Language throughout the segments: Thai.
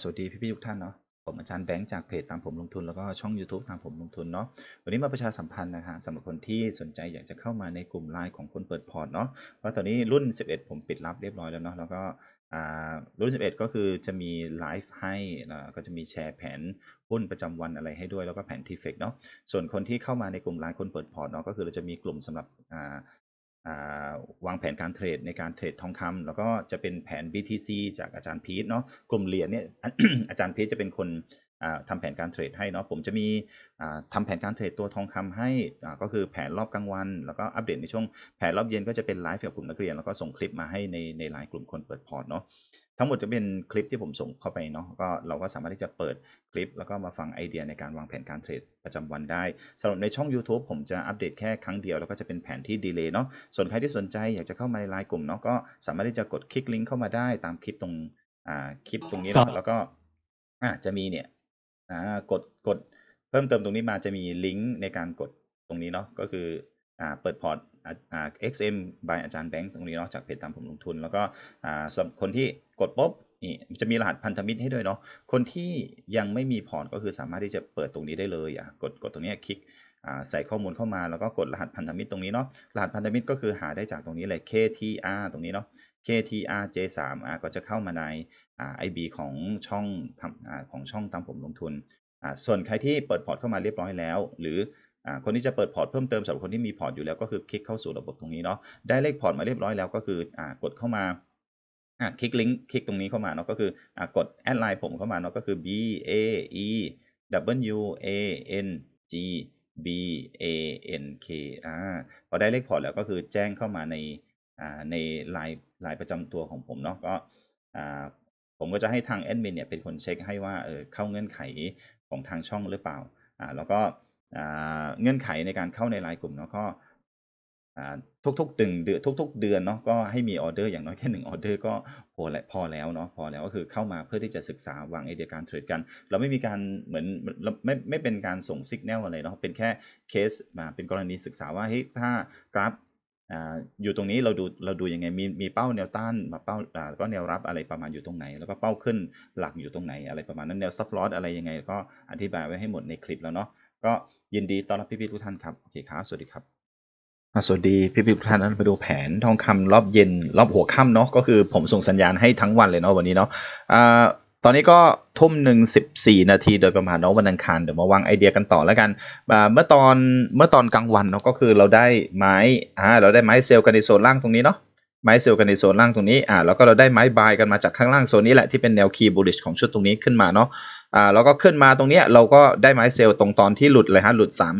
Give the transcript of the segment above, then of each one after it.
สวัสดีพี่ๆทุกท่านเนาะผมอาจารย์แบงค์จากเพจตามผมลงทุนแล้วก็ช่อง YouTube ตามผมลงทุนเนาะวันนี้มาประชาสัมพันธ์นะฮะสำหรับคนที่สนใจอยากจะเข้ามาในกลุ่มไลน์ของคนเปิดพอร์ตเนาะเพราะตอนนี้รุ่น 11 ผมปิดรับเรียบร้อยแล้วเนาะแล้วก็อ่ารุ่น 11 ก็คือจะมีไลฟ์ให้ก็จะมีแชร์แผนหุ้นประจำวันอะไรให้ด้วยแล้วก็แผนทีเฟกเนาะส่วนคนที่เข้ามาในกลุ่มไลน์คนเปิดพอร์ตเนาะก็คือเราจะมีกลุ่มสำหรับ วางแผนการเทรดในการเทรดทองคำแล้วก็จะเป็นแผน BTC จากอาจารย์พีทเนาะกลุ่มเหรียญเนี่ยอาจารย์พีทจะเป็นคนทำทำแผนการเทรดให้เนาะผมจะมีทำทำแผนการเทรดตัวทองคำให้ก็คือแผนรอบกลางวัน แล้วก็อัปเดตในช่วงแผนรอบเย็นก็จะเป็นไลฟ์กับกลุ่มนักเรียนแล้วก็ส่งคลิปมาให้ในในไลน์กลุ่มคนเปิดพอร์ตเนาะ ทั้งหมดจะเป็นคลิปที่ผมส่งเข้าไปเนาะก็เราก็สามารถที่จะเปิดคลิป แล้วก็มาฟังไอเดียในการวางแผนการเทรดประจำวันได้สำหรับในช่อง YouTube ผมจะอัปเดตแค่ครั้งเดียว แล้วก็จะเป็นแผนที่ดีเลย์เนาะส่วนใครที่สนใจอยากจะเข้ามาในไลน์กลุ่มเนาะก็สามารถที่จะกดคลิกลิงก์เข้ามาได้ตามคลิปตรงอ่าคลิปตรงนี้ครัเนาะบแล้วก็อ่าจะมีเนี่ยอ่ากดกดเพิ่มเติมตรงนี้มาจะมีลิงก์ในการกดตรงนี้เนาะก็คืออ่าเปิดพอร์ตอ่าอ่า XM by อาจารย์แบงค์ตรงนี้เนาะจากเพจตามผมลงทุน แล้วก็อ่าสำหรับคนที่กดปุ๊บนี่จะมีรหัสพันธมิตรให้ด้วยเนาะคนที่ยังไม่มีพอร์ตก็คือสามารถที่จะเปิดตรงนี้ได้เลยอะกดกดตรงนี้คลิกอ่าใส่ข้อมูลเข้ามาแล้วก็กดรหัสพันธมิตรตรงนี้เนาะรหัสพันธมิตรก็คือหาได้จากตรงนี้เลย KTR ตรงนี้เนาะ KTR J3 อ่าก็จะเข้ามาในอ่า IB ของช่องทำอ่าของช่องตามผมลงทุนอ่าส่วนใครที่เปิดพอร์ตเข้ามาเรียบร้อยแล้ว หรือ คนที่จะเปิดพอร์ตเพิ่มเติมสำหรับคนที่มีพอร์ตอยู่แล้วก็คือคลิกเข้าสู่ระบบตรงนี้เนาะได้เลขพอร์ตมาเรียบร้อยแล้วก็คืออกดเข้ามาคลิกลิงก์คลิกตรงนี้เข้ามาเนาะก็คืออกดแอดไลน์ผมเข้ามาเนาะก็คือ B A E W A N G B A N K อ่าพอได้เลขพอร์ตแล้วก็คือแจ้งเข้ามาในในไลน์ไลน์ประจำตัวของผมเนาะก็ผมก็จะให้ทางแอดมินเนี่ยเป็นคนเช็คให้ว่าเออเข้าเงื่อนไขของทางช่องหรือเปล่าอ่าแล้วก็ เงื่อนไขในการเข้าในไลน์กลุ่มเนาะก็ทุกๆตึงเดือนทุก ๆ เดือนเนาะก็ให้มีออเดอร์อย่างน้อยแค่หนึ่งออเดอร์ก็พอแล้วพอแล้วเนาะพอแล้วก็คือเข้ามาเพื่อที่จะศึกษาวางไอเดียการเทรดกัน เราไม่มีการเหมือนไม่ไม่เป็นการส่งสัญญาณอะไรเนาะเป็นแค่เคสมาเป็นกรณีศึกษาว่าเฮ้ยถ้ากราฟอยู่ตรงนี้เราดูเราดูยังไงมีมีเป้าแนวต้านมาเป้าก็แนวรับอะไรประมาณอยู่ตรงไหน แล้วก็เป้าขึ้นหลักอยู่ตรงไหนอะไรประมาณนั้นแนว stop loss อะไรยังไง ก็อธิบายไว้ให้หมดในคลิปแล้วเนาะก็ ยินดีต้อนรับพี่ๆทุกท่านครับโอเคครับสวัสดีครับสวัสดีพี่พี่ทุกท่านนะมาดูแผนทองคำรอบเย็น รอบหัวค่ำเนาะก็คือผมส่งสัญญาณให้ทั้งวันเลยเนาะวันนี้เนาะตอนนี้ก็ทุ่มหนึ่งสิบสี่นาทีโดยประมาณเนาะวันอังคารเดี๋ยวมาวางไอเดียกันต่อแล้วกันเมื่อตอนเมื่อตอนกลางวันเนาะก็คือเราได้ไม้อ่าเราได้ไม้เซลล์กันในโซนล่างตรงนี้เนาะไม้เซลล์กันในโซนล่างตรงนี้อ่าแล้วก็เราได้ไม้บายกันมาจากข้างล่างโซนนี้แหละที่เป็นแนวคีย์บูลิชของชุดตรงนี้ขึ้นมาเนาะ อ่าแล้วก็ขึ้นมาตรงเนี้ยเราก็ได้ไม้เซลล์ตรงตอนที่หลุดเลยฮะหลุดสาม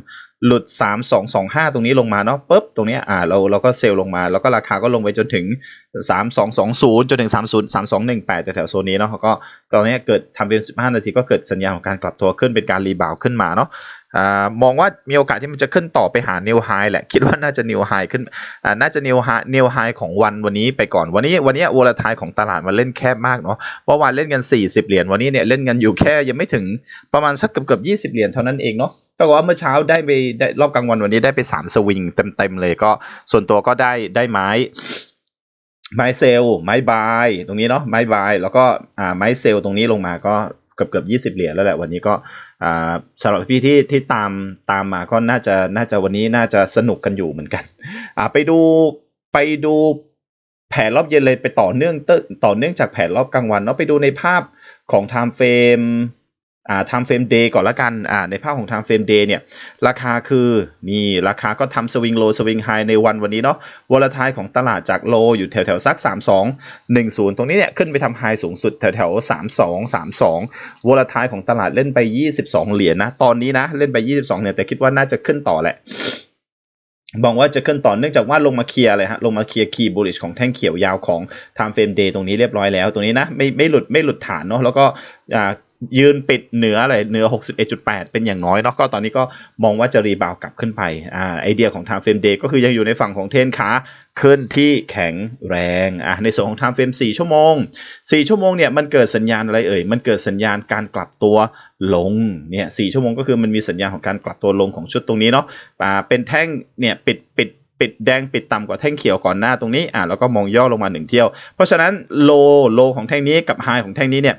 หลุด 3 2 2 5 ตรงนี้ลงมาเนาะปุ๊บตรงเนี้ยอ่าเราเราก็เซลล์ลงมา แล้วก็ราคาก็ลงไปจนถึง 3 2 2 0 จนถึง 30 3 2 1 8แถวโซนนี้เนาะก็ตอนนี้เกิดทำเป็น 15 นาทีก็เกิดสัญญาณของการกลับตัวขึ้นเป็นการรีบาวขึ้นมาเนาะ มองว่ามีโอกาสที่มันจะขึ้นต่อไปหา new high แหละ คิดว่าน่าจะ new high ขึ้นน่าจะ new high new high ของวันวันนี้ไปก่อนวันนี้วันนี้วอลทายของตลาดมันเล่นแคบมากเนาะเมื่อวานเล่นกัน 40 เหรียญวันนี้เนี่ยเล่นกันอยู่แค่ยังไม่ถึงประมาณสักเกือบเกือบ20เหรียญเท่านั้นเองเนาะปรากฏว่าเมื่อเช้าได้ไปได้รอบกลางวันวันนี้ได้ไปสามสวิงเต็มๆเลยก็ส่วนตัวก็ได้ได้ไม้ไม้เซลไม้บายตรงนี้เนาะไม้บายแล้วก็อ่าไม้เซลตรงนี้ลงมาก็เกือบเกือบยี่สิบเหรียญแล้วแหละวันนี้ก็ สำหรับพี่ที่ที่ตามตามมาก็น่าจะน่าจะวันนี้น่าจะสนุกกันอยู่เหมือนกันไปดูไปดูแผนรอบเย็นเลยไปต่อเนื่องต่อเนื่องจากแผนรอบกลางวันเนาะไปดูในภาพของไทม์เฟรม อ่า time frame day ก่อนละกันอ่าในภาพของ time frame day เนี่ย ราคาคือนี่ราคาก็ทำสวิงโลสวิงไฮในวันวันนี้เนาะวอลทายของตลาดจากโลอยู่แถวแถวสัก 3 2 1 0 ตรงนี้เนี่ย ขึ้นไปทำไฮสูงสุดแถวแถว3 2 3 2วอลทายของตลาดเล่นไป 22 เหรียญนะตอนนี้นะ เล่นไป 22เนี่ยแต่คิดว่าน่าจะขึ้นต่อแหละบอกว่าจะขึ้นต่อเนื่องจากว่าลงมาเคลียร์เลยฮะลงมาเคลียร์คีย์บูลิชของแท่งเขียวยาวของ time frame day ตรงนี้เรียบร้อยแล้ว ตรงนี้นะไม่ไม่หลุดไม่หลุดฐานเนาะแล้วก็อ่า ยืนปิดเหนืออะไรเหนือ 61.8 เป็นอย่างน้อยเนาะก็ตอนนี้ก็มองว่าจะรีบาวกลับขึ้นไปอ่าไอเดียของ time frame day ก็คือยังอยู่ในฝั่งของเทนขาขึ้นที่แข็งแรงอะในส่วนของ time frame 4ชั่วโมง 4 ชั่วโมงเนี่ยมันเกิดสัญญาณอะไรเอ่ย มันเกิดสัญญาณการกลับตัวลงเนี่ย4ชั่วโมงก็คือมันมีสัญญาณของการกลับตัวลงของชุดตรงนี้เนาะอ่าเป็นแท่งเนี่ยปิดปิดปิดแดงปิดต่ำกว่าแท่งเขียวก่อนหน้าตรงนี้อ่าแล้วก็มองย่อลงมาหนึ่งเที่ยว เพราะฉะนั้นโลโลของแท่งนี้กับไฮของแท่งนี้เนี่ย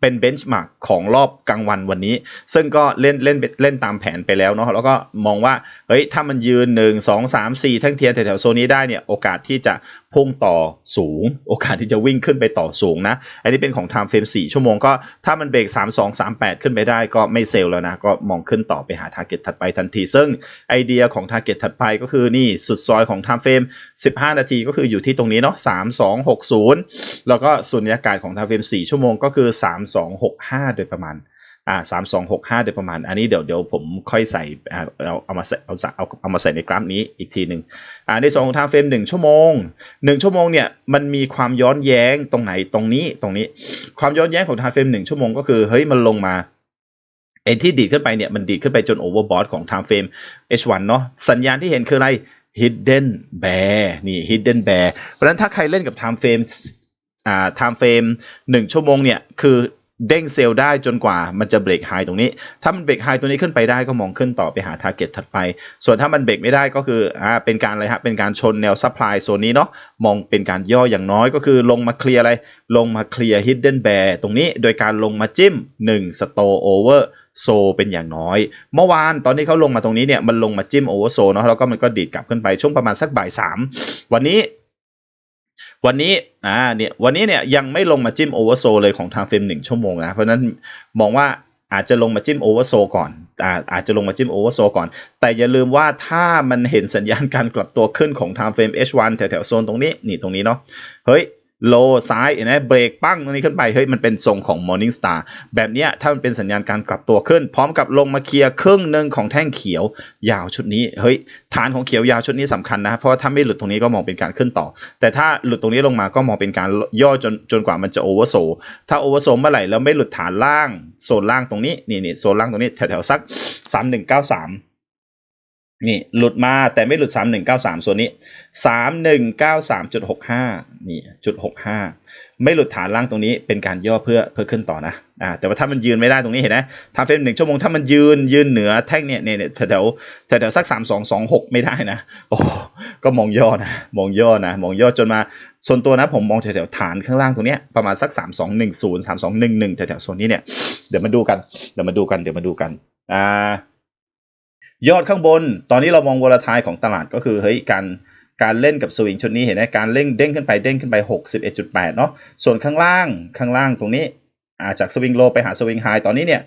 เป็นเบนช์มาร์กของรอบกลางวันวันนี้ ซึ่งก็เล่นเล่นเล่นตามแผนไปแล้วเนาะแล้วก็มองว่าเฮ้ยถ้ามันยืน 1 2 3 4 ทั้งเทียร์แถวๆโซนนี้ได้เนี่ยโอกาสที่จะ พุ่งต่อสูง โอกาสที่จะวิ่งขึ้นไปต่อสูงนะ อันนี้เป็นของ time frame 4 ชั่วโมงก็ถ้ามันเบรก 3 2 3 8 ขึ้นไปได้ก็ไม่เซลล์แล้วนะ ก็มองขึ้นต่อไปหา target ถัดไปทันที ซึ่งไอเดียของ target ถัดไปก็คือนี่สุดซอยของ time frame 15 นาทีก็คืออยู่ที่ตรงนี้เนาะ3 2 6 0 แล้วก็สุญญากาศของ time frame 4 ชั่วโมงก็คือ 3 2 6 5 โดยประมาณ อ่าสามสองหกห้าโดยประมาณ อันนี้เดี๋ยวเดี๋ยวผมค่อยใส่อ่าเอาเอามาใส่เอาเอาเอามาใส่ในกราฟนี้อีกทีหนึ่งอ่าในส่วนของทางเฟรมหนึ่งชั่วโมงหนึ่งชั่วโมงเนี่ยมันมีความย้อนแย้งตรงไหนตรงนี้ตรงนี้ ความย้อนแย้งของทางเฟรมหนึ่งชั่วโมงก็คือเฮ้ยมันลงมาไอ้ที่ดีดขึ้นไปเนี่ยมันดีดขึ้นไปจนโอเวอร์บอทของ time frame H1 เนาะสัญญาณที่เห็นคืออะไร hidden bear นี่ hidden bear เพราะฉะนั้นถ้าใครเล่นกับ time frame อ่า time frame หนึ่งชั่วโมงเนี่ย คือ เด้งเซลล์ได้จนกว่ามันจะเบรกไฮตรงนี้ ถ้ามันเบรกไฮตัวนี้ขึ้นไปได้ก็มองขึ้นต่อไปหาทาร์เก็ตถัดไป ส่วนถ้ามันเบรกไม่ได้ก็คืออ่าเป็นการอะไรฮะ เป็นการชนแนวซัพพลายโซนนี้เนาะ มองเป็นการย่ออย่างน้อยก็คือลงมาเคลียร์อะไร ลงมาเคลียร์ hidden bear ตรงนี้ โดยการลงมาจิ้ม1 store over โซเป็นอย่างน้อย เมื่อวานตอนที่เขาลงมาตรงนี้เนี่ยมันลงมาจิ้มโอเวอร์โซเนาะ แล้วก็มันก็ดีดกลับขึ้นไปช่วงประมาณสักบ่ายสามวันนี้ วันนี้อ่าเนี่ยวันนี้เนี่ยยังไม่ลงมาจิ้มโอเวอร์โซเลยของทางเฟรมหนึ่งชั่วโมงนะ เพราะนั้นมองว่าอาจจะลงมาจิ้มโอเวอร์โซก่อนอาอาจจะลงมาจิ้มโอเวอร์โซก่อน แต่อย่าลืมว่าถ้ามันเห็นสัญญาณการกลับตัวขึ้นของทางเฟรม H1 แถวๆโซนตรงนี้ นี่ตรงนี้เนาะเฮ้ย โลซ้ายเห็นไหมเบรกปั้งตรงนี้ขึ้นไปเฮ้ยมันเป็นทรงของ Morning Star แบบนี้ถ้ามันเป็นสัญญาณการกลับตัวขึ้น พร้อมกับลงมาเคลียร์ครึ่งหนึ่งของแท่งเขียวยาวชุดนี้เฮ้ยฐานของเขียวยาวชุดนี้สำคัญนะ เพราะถ้าไม่หลุดตรงนี้ก็มองเป็นการขึ้นต่อ แต่ถ้าหลุดตรงนี้ลงมาก็มองเป็นการย่อจนจนกว่ามันจะโอเวอร์โซถ้าโอเวอร์โซเมื่อไหร่แล้วไม่หลุดฐานล่างโซนล่างตรงนี้นี่นี่โซนล่างตรงนี้แถวแถวสัก 3193 นี่หลุดมาแต่ไม่หลุด 3193ส่วนนี้ 3193.65 นี่จุด65 ไม่หลุดฐานล่างตรงนี้เป็นการย่อเพื่อเพื่อขึ้นต่อนะอ่าแต่ว่าถ้ามันยืนไม่ได้ตรงนี้เห็นไหมทำเฟรมหนึ่งชั่วโมงถ้ามันยืนยืนเหนือแท่งเนี่ยเนี่ยแถวแถวแถวสัก 3226 ไม่ได้นะโอ้ก็มองย่อนะมองย่อนะมองย่อจนมาส่วนตัวนะผมมองแถวๆฐานข้างล่างตรงเนี้ยประมาณสัก 3210 3211แถวๆโซนนี้เนี่ยเดี๋ยวมาดูกันเดี๋ยวมาดูกันเดี๋ยวมาดูกันอ่า ยอดข้างบน ตอนนี้เรามองวอลทายของตลาดก็คือเฮ้ยการการเล่นกับสวิงชุดนี้เห็นไหมการเล่งเด้งขึ้นไปเด้งขึ้นไป 61.8 เนาะส่วนข้างล่างข้างล่างตรงนี้อ่าจากสวิงโลไปหาสวิงไฮตอนนี้เนี่ย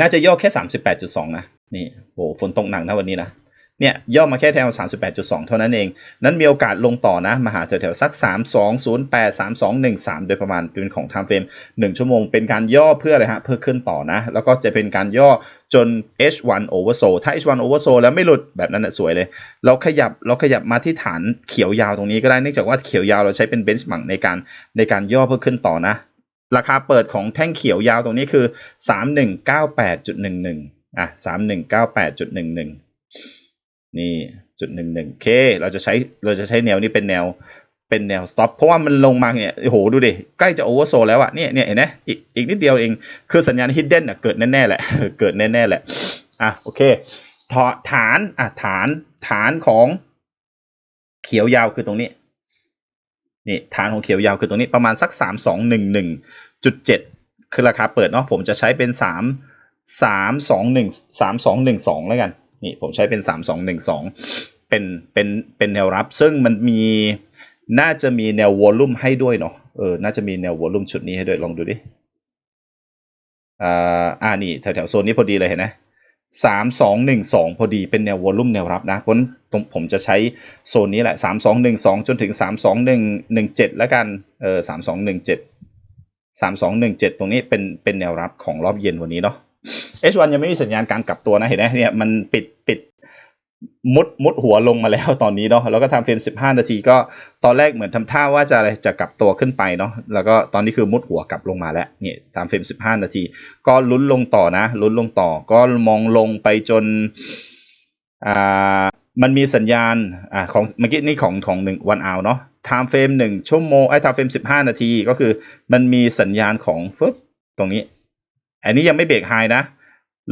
น่าจะย่อแค่ 38.2 นะ นี่โหฝนตกหนักนะวันนี้นะเนี่ยย่อมาแค่แถว 38.2 เท่านั้นเอง นั้นมีโอกาสลงต่อนะ มาหาแถวๆสัก 3208 3213 โดยประมาณเป็นของ time frame 1 ชั่วโมง เป็นการย่อเพื่ออะไรฮะ เพื่อขึ้นต่อนะ แล้วก็จะเป็นการย่อ จน H1 oversold ถ้า H1 oversold แล้วไม่หลุดแบบนั้นนะสวยเลย เราขยับเราขยับมาที่ฐานเขียวยาวตรงนี้ก็ได้เนื่องจากว่าเขียวยาวเราใช้เป็น benchmark ในการในการย่อเพื่อขึ้นต่อนะ ราคาเปิดของแท่งเขียวยาวตรงนี้คือ 3198.11 อะ 3198.11 นี่จุดหนึ่งหนึ่งเค เราจะใช้เราจะใช้แนวนี้เป็นแนว เป็นแนว stop เพราะว่ามันลงมาเนี่ยโอ้โหดูดิใกล้จะโอเวอร์โซแล้วอะเนี่ยเนี่ยเห็นไหมอีกอีกนิดเดียวเอง คือสัญญาณ hidden อะเกิดแน่ๆแหละเกิดแน่ๆแหละอะโอเคฐานอะฐานฐานของเขียวยาวคือตรงนี้นี่ฐานของเขียวยาวคือตรงนี้ประมาณสักสามสองหนึ่งหนึ่งจุดเจ็ดคือราคาเปิดเนาะผมจะใช้เป็นสามสามสองหนึ่งสามสองหนึ่งสองแล้วกันนี่ผมใช้เป็นสามสองหนึ่งสองเป็นเป็นเป็นแนวรับ ซึ่งมันมี น่าจะมีแนววอลลุ่มให้ด้วยเนาะเออน่าจะมีแนววอลลุ่มชุดนี้ให้ด้วยลองดูดิอ่าอ่านี่แถวแถวโซนนี้พอดีเลยเห็นไหมสามสองหนึ่งสองพอดีเป็นแนววอลลุ่มแนวรับนะเพราะตรงผมจะใช้โซนนี้แหละสามสองหนึ่งสองจนถึงสามสองหนึ่งหนึ่งเจ็ดแล้วกันเออสามสองหนึ่งเจ็ดสามสองหนึ่งเจ็ดตรงนี้เป็นเป็นแนวรับของรอบเย็นวันนี้เนาะ H1 ยังไม่มีสัญญาณการกลับตัวนะเห็นไหมเนี่ยมันปิดปิด มุดมุดหัวลงมาแล้วตอนนี้เนาะแล้วก็ทำเฟรม 15 นาทีก็ตอนแรกเหมือนทำท่าว่าจะอะไรจะกลับตัวขึ้นไปเนาะแล้วก็ตอนนี้คือมุดหัวกลับลงมาแล้วนี่ทำเฟรม 15 นาที ก็ลุ้นลงต่อนะลุ้นลงต่อก็มองลงไปจนอ่ามันมีสัญญาณอ่าของเมื่อกี้นี่ของของหนึ่งวันเอาเนาะไทม์เฟรมหนึ่งชั่วโมงไอ้ไทม์เฟรม 15 นาทีก็คือมันมีสัญญาณของฟึบตรงนี้ อันนี้ยังไม่เบรกไฮนะ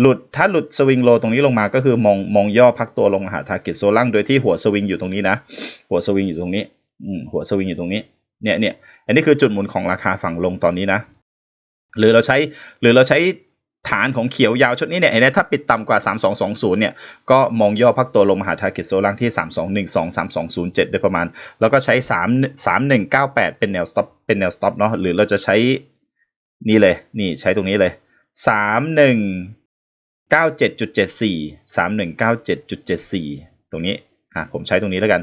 หลุดถ้าหลุดสวิงโลตรงนี้ลงมาก็คือมองมองย่อพักตัวลงหาทาร์เก็ตโซล่างโดยที่หัวสวิงอยู่ตรงนี้นะ หัวสวิงอยู่ตรงนี้อืหัวสวิงอยู่ตรงนี้เนี่ยเนี่ยอันนี้คือจุดหมุนของราคาฝั่งลงตอนนี้นะ หรือเราใช้หรือเราใช้ฐานของเขียวยาวชุดนี้เนี่ยเห็นไหมถ้าปิดต่ำกว่า 3220 เนี่ย ก็มองย่อพักตัวลงมาหาทาร์เก็ตโซล่างที่ 3212 3207 โดยประมาณ แล้วก็ใช้ 3 3198 เป็นแนว stop เป็นแนว stop เนาะหรือเราจะใช้นี่เลย นี่ใช้ตรงนี้เลย 3197.74 3197.74 ตรงนี้อะผมใช้ตรงนี้แล้วกัน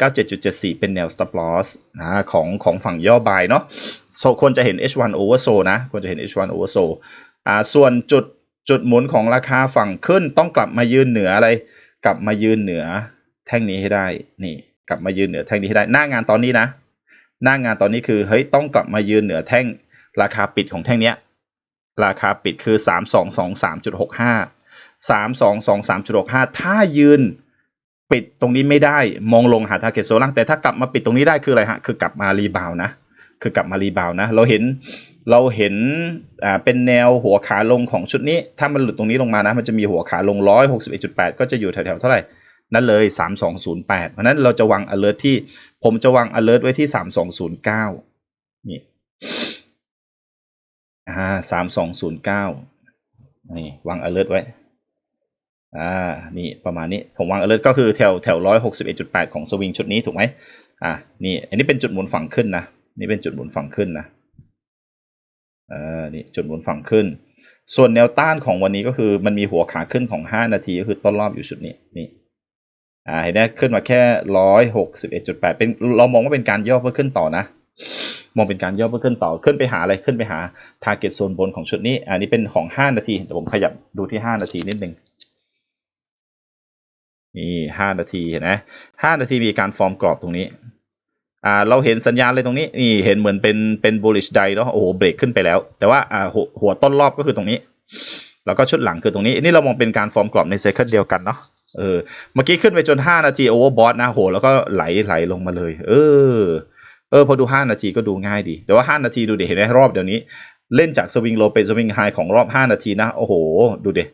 3197.74 เป็นแนว stop loss นะของของฝั่งย่อบายเนาะโซควรจะเห็น H1 oversold นะควรจะเห็น H1 oversold อ่าส่วนจุดจุดหมุนของราคาฝั่งขึ้นต้องกลับมายืนเหนืออะไร กลับมายืนเหนือแท่งนี้ให้ได้นี่กลับมายืนเหนือแท่งนี้ให้ได้ หน้างานตอนนี้นะ หน้างานตอนนี้คือเฮ้ยต้องกลับมายืนเหนือแท่งราคาปิดของแท่งเนี้ย ราคาปิดคือ 3223.65 3223.65 ถ้ายืนปิดตรงนี้ไม่ได้มองลงหาทาร์เก็ตโซล่างแต่ถ้ากลับมาปิดตรงนี้ได้คืออะไรฮะ คือกลับมารีบาวนะ คือกลับมารีบาวนะ เราเห็นเราเห็นอ่าเป็นแนวหัวขาลงของชุดนี้ ถ้ามันหลุดตรงนี้ลงมานะ มันจะมีหัวขาลง 161.8 ก็จะอยู่แถวๆเท่าไหร่ นั่นเลย 3208 เพราะนั้นเราจะวาง alert ที่ผมจะวาง alert ไว้ที่ 3209 นี่ อ่า3209นี่วาง alert ไว้ อ่า นี่ประมาณนี้ ผมวาง alert ก็คือแถวแถว161.8ของสวิงชุดนี้ถูกไหมอ่านี่ อันนี้เป็นจุดหมุนฝั่งขึ้นนะ นี่เป็นจุดหมุนฝั่งขึ้นนะเออนี่จุดหมุนฝั่งขึ้น ส่วนแนวต้านของวันนี้ก็คือมันมีหัวขาขึ้นของ 5 นาทีก็คือต้นรอบอยู่ชุดนี้ นี่ อ่า เห็นไหมขึ้นมาแค่161.8เป็น เรามองว่าเป็นการย่อเพื่อขึ้นต่อนะ มองเป็นการย่อเพื่อขึ้นต่อขึ้นไปหาอะไรขึ้นไปหา target โซนบนของชุดนี้ อันนี้เป็นของ 5 นาทีเดี๋ยวผมขยับดูที่ 5 นาทีนิดนึงนี่ห้านาทีเห็นไหมห้านาทีมีการฟอร์มกรอบตรงนี้อ่าเราเห็นสัญญาณเลยตรงนี้นี่เห็นเหมือนเป็นเป็น bullish day เนาะโอ้โหเบรกขึ้นไปแล้ว แต่ว่าอ่าหัวหัวต้นรอบก็คือตรงนี้ แล้วก็ชุดหลังคือตรงนี้อันนี้เรามองเป็นการฟอร์มกรอบในเซคันเดียวกันเนาะเออเมื่อกี้ขึ้นไปจนห้านาทีโอเวอร์บอทนะโหแล้วก็ไหลไหลลงมาเลย เออ เออพอดูห้านาทีก็ดูง่ายดี แต่ว่าห้านาทีดูเดิเห็นไหมรอบเดี๋ยวนี้ เล่นจากสวิงโลไปสวิงไฮของรอบห้านาทีนะ โอ้โห ดูเดิ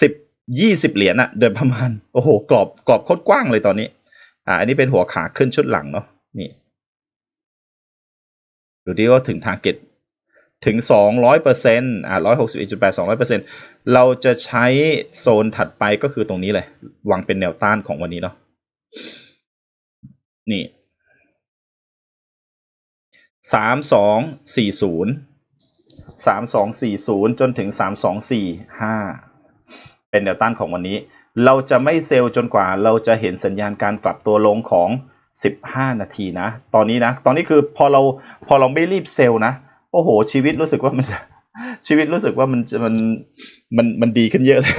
สิบยี่สิบเหรียญอะเดินประมาณ โอ้โห กรอบกรอบโคตรกว้างเลยตอนนี้ อ่า อันนี้เป็นหัวขาขึ้นชุดหลังเนาะนี่ ดูดิว่าถึงทาร์เก็ตถึง 200%อ่า161.8 200%เราจะใช้โซนถัดไปก็คือตรงนี้เลย วางเป็นแนวต้านของวันนี้เนาะนี่ สามสองสี่ศูนย์สามสองสี่ศูนย์จนถึงสามสองสี่ห้าเป็นแนวต้านของวันนี้ เราจะไม่เซลล์จนกว่าเราจะเห็นสัญญาณการกลับตัวลงของสิบห้านาทีนะ ตอนนี้นะ ตอนนี้คือพอเราพอเราไม่รีบเซลล์นะ โอ้โห ชีวิตรู้สึกว่ามันชีวิตรู้สึกว่ามันมันมันมันดีขึ้นเยอะเลย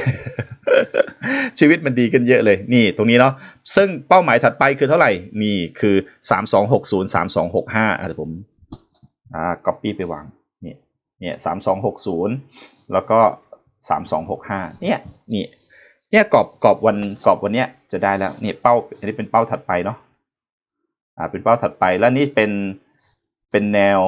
ชีวิตมันดีขึ้นเยอะเลย นี่ตรงนี้เนาะซึ่งเป้าหมายถัดไปคือเท่าไหร่ นี่คือสามสองหกศูนย์สามสองหกห้าอะเดี๋ยวผม อ่า copy ไปวางนี่เนี่ยสามสองหกศูนย์แล้วก็สามสองหกห้าเนี่ยนี่เนี่ยกรอบกรอบวันกรอบวันเนี้ยจะได้แล้วเนี่ยเป้าอันนี้เป็นเป้าถัดไปเนาะอ่าเป็นเป้าถัดไปแล้วนี่เป็นเป็นแนว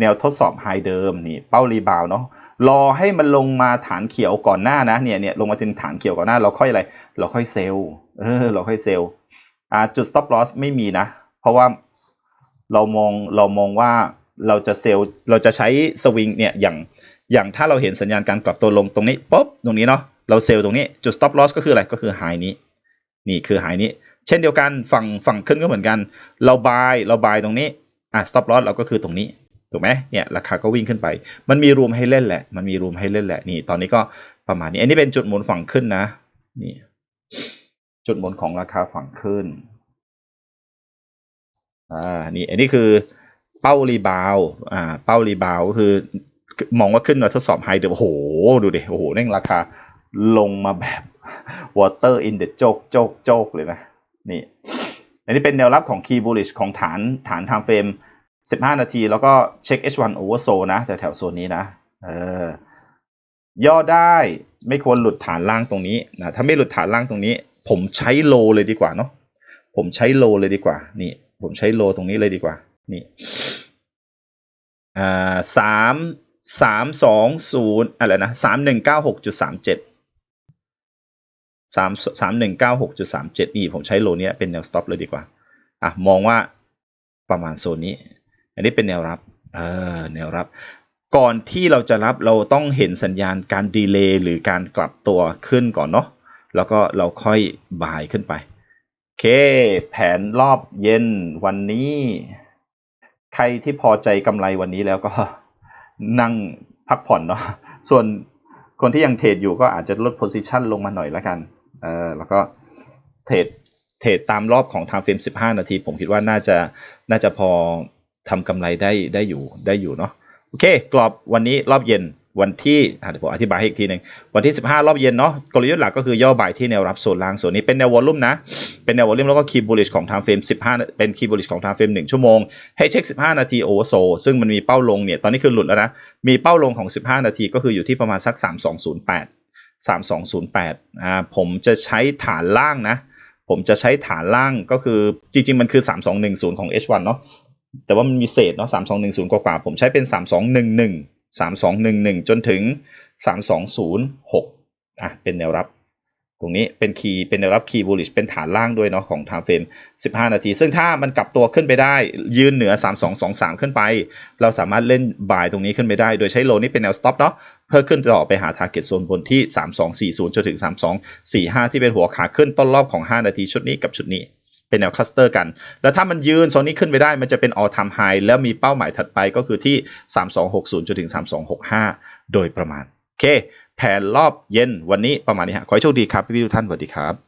แนวทดสอบไฮเดิมนี่เป้ารีบาวเนาะรอให้มันลงมาฐานเขียวก่อนหน้านะเนี่ยเนี่ยลงมาถึงฐานเขียวก่อนหน้าเราค่อยอะไร เราค่อยเซลล์เออเราค่อยเซลล์อ่าจุด stop loss ไม่มีนะ เพราะว่าเรามองเรามองว่า เราจะเซลล์เราจะใช้สวิงเนี่ยอย่างอย่างถ้าเราเห็นสัญญาณการกลับตัวลงตรงนี้ปุ๊บตรงนี้เนาะเราเซลล์ตรงนี้จุด stop loss ก็คืออะไรก็คือไฮนี้ นี่คือไฮนี้ เช่นเดียวกันฝั่งฝั่งขึ้นก็เหมือนกัน เราบายเราบายตรงนี้อะ stop loss เราก็คือตรงนี้ถูกไหมเนี่ยราคาก็วิ่งขึ้นไป มันมีรูมให้เล่นแหละ มันมีรูมให้เล่นแหละนี่ตอนนี้ก็ประมาณนี้ อันนี้เป็นจุดหมุนฝั่งขึ้นนะนี่จุดหมุนของราคาฝั่งขึ้นอ่านี่อันนี้คือ เป้ารีบาวอ่าเป้ารีบาวก็คือมองว่าขึ้นมาทดสอบไฮเดี๋ยวโอ้โห ดูดิโอ้โหเร่งราคาลงมาแบบ water in the โจกโจกโจกเลยนะ นี่ อันนี้เป็นแนวรับของ key bullish ของฐานฐาน time frame 15 นาที แล้วก็เช็ค H1 oversold นะ แถวแถวโซนนี้นะ เออย่อได้ไม่ควรหลุดฐานล่างตรงนี้นะถ้าไม่หลุดฐานล่างตรงนี้ ผมใช้โลเลยดีกว่าเนาะผมใช้โลเลยดีกว่า นี่ ผมใช้โลตรงนี้เลยดีกว่า นี่อ่าสามสามสองศูนย์อะไรนะสามหนึ่งเก้าหกจุดสามเจ็ดสามสามหนึ่งเก้าหกจุดสามเจ็ดนี่ผมใช้โลเนี้ยเป็นแนว stop เลยดีกว่าอะมองว่าประมาณโซนนี้ อันนี้เป็นแนวรับเออแนวรับ ก่อนที่เราจะรับเราต้องเห็นสัญญาณการดีเลย์หรือการกลับตัวขึ้นก่อนเนาะแล้วก็เราค่อยบายขึ้นไป โอเค แผนรอบเย็นวันนี้ ใครที่พอใจกำไรวันนี้แล้วก็นั่งพักผ่อนเนาะส่วนคนที่ยังเทรดอยู่ก็อาจจะลดโพซิชันลงมาหน่อยละกันเออแล้วก็เทรดเทรดตามรอบของทางเฟรม15 นาที ผมคิดว่าน่าจะน่าจะพอทำกำไรได้ได้อยู่ได้อยู่เนาะโอเค กรอบวันนี้รอบเย็น วันที่อะเดี๋ยวผมอธิบายให้อีกทีหนึ่งวันที่ 15 รอบเย็นเนาะกลยุทธ์หลักก็คือย่อบ่ายที่แนวรับโซนล่างส่วนนี้เป็นแนววอลลุ่มนะ เป็นแนววอลลุ่มแล้วก็คีย์บูลิชของทางเฟรม15 เป็นคีย์บูลิชของทางเฟรม1ชั่วโมง ให้เช็ค 15 นาทีโอเวอร์โซซึ่งมันมีเป้าลงเนี่ยตอนนี้คือหลุดแล้วนะ มีเป้าลงของ 15 นาทีก็คืออยู่ที่ประมาณสัก 3208 3208อ่าผมจะใช้ฐานล่างนะ ผมจะใช้ฐานล่างก็คือจริงๆมันคือ 3210 ของ H1 เนาะแต่ว่ามันมีเศษเนาะ3210 กว่าๆผมใช้เป็น 3211 3211 จนถึง 3206อะเป็นแนวรับ ตรงนี้เป็นคีย์เป็นแนวรับคีย์บูลิชเป็นฐานล่างด้วยเนาะของทางเฟรม15 นาที ซึ่งถ้ามันกลับตัวขึ้นไปได้ ยืนเหนือ 3223 ขึ้นไป เราสามารถเล่นบายตรงนี้ขึ้นไปได้ โดยใช้โลนี้เป็นแนวสต็อปเนาะเพื่อขึ้นต่อไปหา target โซนบนที่ 3240 จนถึง 3245 ที่เป็นหัวขาขึ้นต้นรอบของ 5 นาทีชุดนี้กับชุดนี้ เป็นแนวคลัสเตอร์กัน แล้วถ้ามันยืนโซนนี้ขึ้นไปได้มันจะเป็น all time high แล้วมีเป้าหมายถัดไปก็คือที่ 3260จนถึง 3265 โดยประมาณ โอเค แผนรอบเย็นวันนี้ประมาณนี้ฮะ ขอให้โชคดีครับ พี่ๆทุกท่านสวัสดีครับ